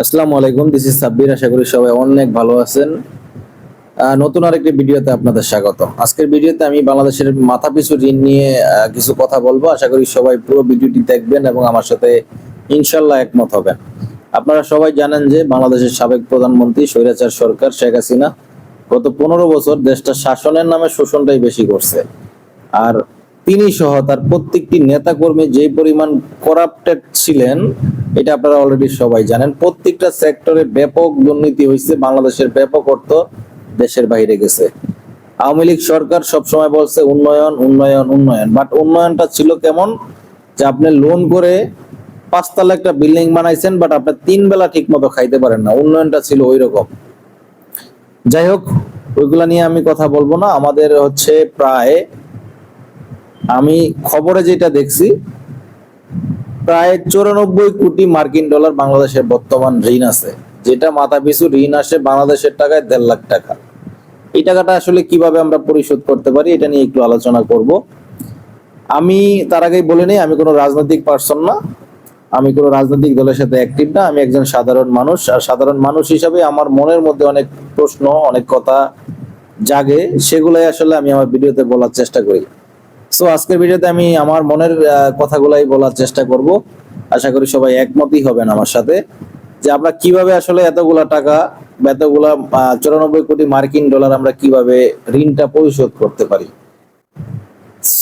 আসসালামু আলাইকুম this is Sabbir, আশা করি সবাই অনেক ভালো আছেন। নতুন আরেকটি ভিডিওতে আপনাদের স্বাগত। আজকের ভিডিওতে আমি বাংলাদেশের মাথাপিছু ঋণ নিয়ে কিছু কথা বলব। আশা করি সবাই পুরো ভিডিওটি দেখবেন এবং আমার সাথে ইনশাল্লাহ একমত হবেন। আপনারা সবাই জানেন যে বাংলাদেশের সাবেক প্রধানমন্ত্রী স্বৈরাচার সরকার শেখ হাসিনা গত পনেরো বছর দেশটা শাসনের নামে শোষণটাই বেশি করছে। আর তিনি সহ তার প্রত্যেকটি নেতাকর্মী যে পরিমাণ করাপ্টেড ছিলেন এটা আপনারা অলরেডি সবাই জানেন। প্রত্যেকটা সেক্টরে ব্যাপক দুর্নীতি হয়েছে বাংলাদেশের ব্যাপক অর্থ দেশের বাইরে গেছে। আওয়ামী লীগ সরকার সবসময় বলছে, উন্নয়ন উন্নয়ন উন্নয়ন। বাট উন্নয়নটা ছিল কেমন? যে আপনি লোন করে পাঁচতলা একটা বিল্ডিং বানাইছেন বাট আপনি তিন বেলা ঠিক মতো খাইতে পারেন না। উন্নয়নটা ছিল ওই রকম যাই হোক, ওইগুলা নিয়ে আমি কথা বলব না। আমাদের হচ্ছে প্রায়, আমি খবরে যেটা দেখছি প্রায় চৌরানব্বই কোটি মার্কিন ডলার বাংলাদেশের বর্তমান ঋণ আছে, যেটা মাথা পিছু ঋণ আসে বাংলাদেশের টাকায় দেড় লাখ টাকা। এই টাকাটা আসলে কীভাবে আমরা পরিশোধ করতে পারি, এটা নিয়ে একটু আলোচনা করব। আমি তার আগেই বলে নিই, আমি কোনো রাজনৈতিক পার্সন না, আমি কোনো রাজনৈতিক দলের সাথে অ্যাক্টিভ না, আমি একজন সাধারণ মানুষ, আর সাধারণ মানুষ হিসাবে আমার মনের মধ্যে অনেক প্রশ্ন, অনেক কথা জাগে, সেগুলাই আসলে আমি আমার ভিডিওতে বলার চেষ্টা করি। সো আজকের ভিডিওতে আমি আমার মনের কথাগুলাই বলার চেষ্টা করব। আশা করি সবাই একমতই হবেন আমার সাথে যে আমরা কীভাবে আসলে এতগুলা টাকা বা এতগুলা চুরানব্বই কোটি মার্কিন ডলার আমরা কীভাবে ঋণটা পরিশোধ করতে পারি।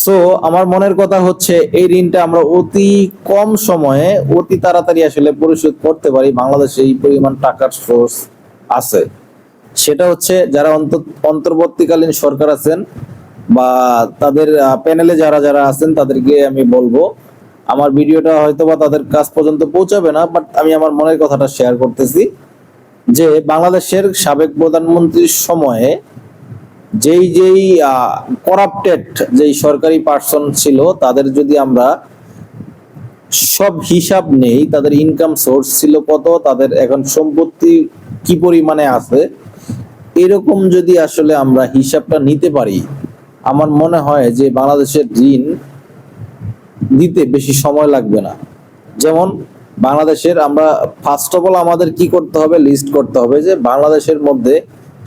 সো আমার মনের কথা হচ্ছে এই ঋণটা আমরা অতি কম সময়ে, অতি তাড়াতাড়ি আসলে পরিশোধ করতে পারি। বাংলাদেশে এই পরিমাণ টাকার সোর্স আছে। সেটা হচ্ছে যারা অন্ত- অন্তর্বর্তীকালীন সরকার আছেন বা তাদের প্যানেলে যারা যারা আছেন তাদেরকে আমি বলব, আমার ভিডিওটা হয়তো বা তাদের কাছ পর্যন্ত পৌঁছাবে না বাট আমি আমার মনের কথাটা শেয়ার করতেছি যে বাংলাদেশের সাবেক প্রধানমন্ত্রীর সময়ে যেই যেই করাপ্টেড যেই সরকারি পার্সন ছিল, তাদের যদি আমরা সব হিসাব নেই, তাদের ইনকাম সোর্স ছিল কত, তাদের এখন সম্পত্তি কি পরিমাণে আছে, এরকম যদি আসলে আমরা হিসাবটা নিতে পারি আমার মনে হয় যে বাংলাদেশের ঋণ দিতে বেশি সময় লাগবে না। যেমন বাংলাদেশের আমরা ফার্স্ট অফ অল আমাদের কি করতে হবে লিস্ট করতে হবে যে বাংলাদেশের মধ্যে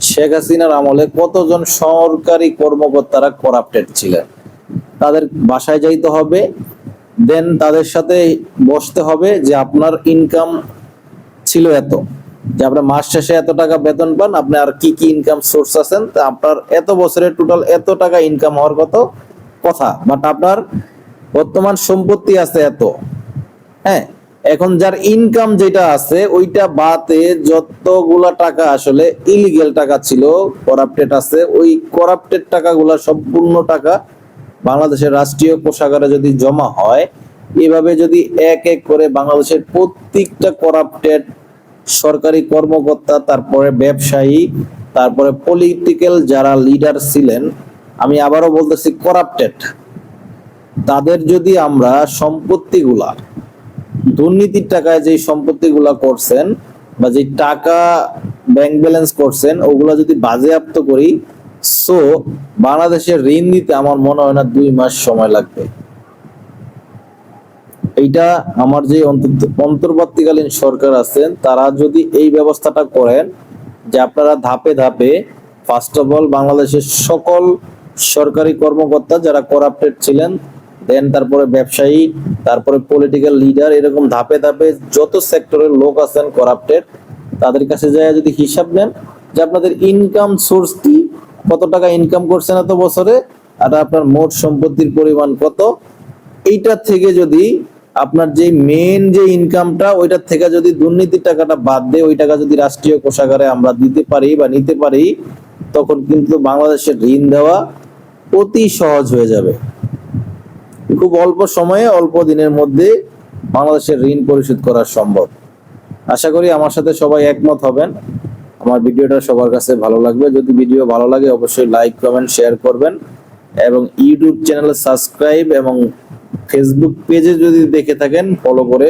শেখ হাসিনার আমলে কতজন সরকারি কর্মকর্তারা করাপ্টেড ছিলেন। তাদের বাসায় যাইতে হবে দেন তাদের সাথে বসতে হবে যে আপনার ইনকাম ছিল এত। যে আপনার মাস শেষে এত টাকা বেতন পান, আপনি আর কি কি ইনকাম সোর্স আছেন, তা আপনার এত বছরের টোটাল এত টাকা ইনকাম হওয়ার কত কথা। বাট আপনার বর্তমান সম্পত্তি আছে এত। হ্যাঁ এখন যার ইনকাম যেটা আছে, ওইটা বাদে যতগুলা টাকা আসলে ইলিগেল টাকা ছিল করাপ্টেড আছে, ওই করাপ্টেড টাকাগুলা সম্পূর্ণ টাকা বাংলাদেশের রাষ্ট্রীয় কোষাগারে যদি জমা হয়, এভাবে যদি এক এক করে বাংলাদেশের প্রত্যেকটা করাপ্টেড সরকারি কর্মকর্তা, তারপরে ব্যবসায়ী, তারপরে পলিটিক্যাল যারা লিডার ছিলেন, আমি আবারও বলতেছি করাপ্টেড তাদের যদি আমরা সম্পত্তিগুলা, দুর্নীতির টাকায় যে সম্পত্তিগুলা করছেন বা যে টাকা ব্যাংক ব্যালেন্স করছেন, ওগুলা যদি বাজেয়াপ্ত করি সো বাংলাদেশের ঋণ দিতে আমার মনে হয় না দুই মাস সময় লাগবে। এইটা আমার যে অন্ত- অন্তর্বর্তীকালীন সরকার আছেন, তারা যদি এই ব্যবস্থাটা করেন যে আপনারা ধাপে ধাপে ফার্স্ট অফ অল বাংলাদেশের সকল সরকারি কর্মকর্তা যারা করাপ্টেড ছিলেন দেন তারপরে ব্যবসায়ী, তারপরে পলিটিক্যাল লিডার এরকম ধাপে ধাপে যত সেক্টরের লোক আছেন করাপ্টেড তাদের কাছে যায় যদি হিসাব নেন যে আপনাদের ইনকাম সোর্স কি, কত টাকা ইনকাম করছেন এত বছরে, আর আপনার মোট সম্পত্তির পরিমাণ কত এইটার থেকে যদি আপনার যে মেন যে ইনকামটা ওইটার থেকে যদি দুর্নীতির টাকাটা বাদ দেয়, ওই টাকা যদি রাষ্ট্রীয় কোষাগারে আমরা দিতে পারি বা নিতে পারি, তখন কিন্তু বাংলাদেশের ঋণ দেওয়া অতি সহজ হয়ে যাবে। খুব অল্প সময়ে, অল্প দিনের মধ্যে বাংলাদেশের ঋণ পরিশোধ করা সম্ভব। আশা করি আমার সাথে সবাই একমত হবেন। আমার ভিডিওটা সবার কাছে ভালো লাগবে। যদি ভিডিও ভালো লাগে, অবশ্যই লাইক কমেন্ট শেয়ার করবেন এবং ইউটিউব চ্যানেলে সাবস্ক্রাইব এবং ফেসবুক পেজে যদি দেখে থাকেন ফলো করে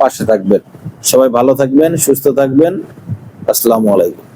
পাশে থাকবেন। সবাই ভালো থাকবেন, সুস্থ থাকবেন। আসসালামু আলাইকুম।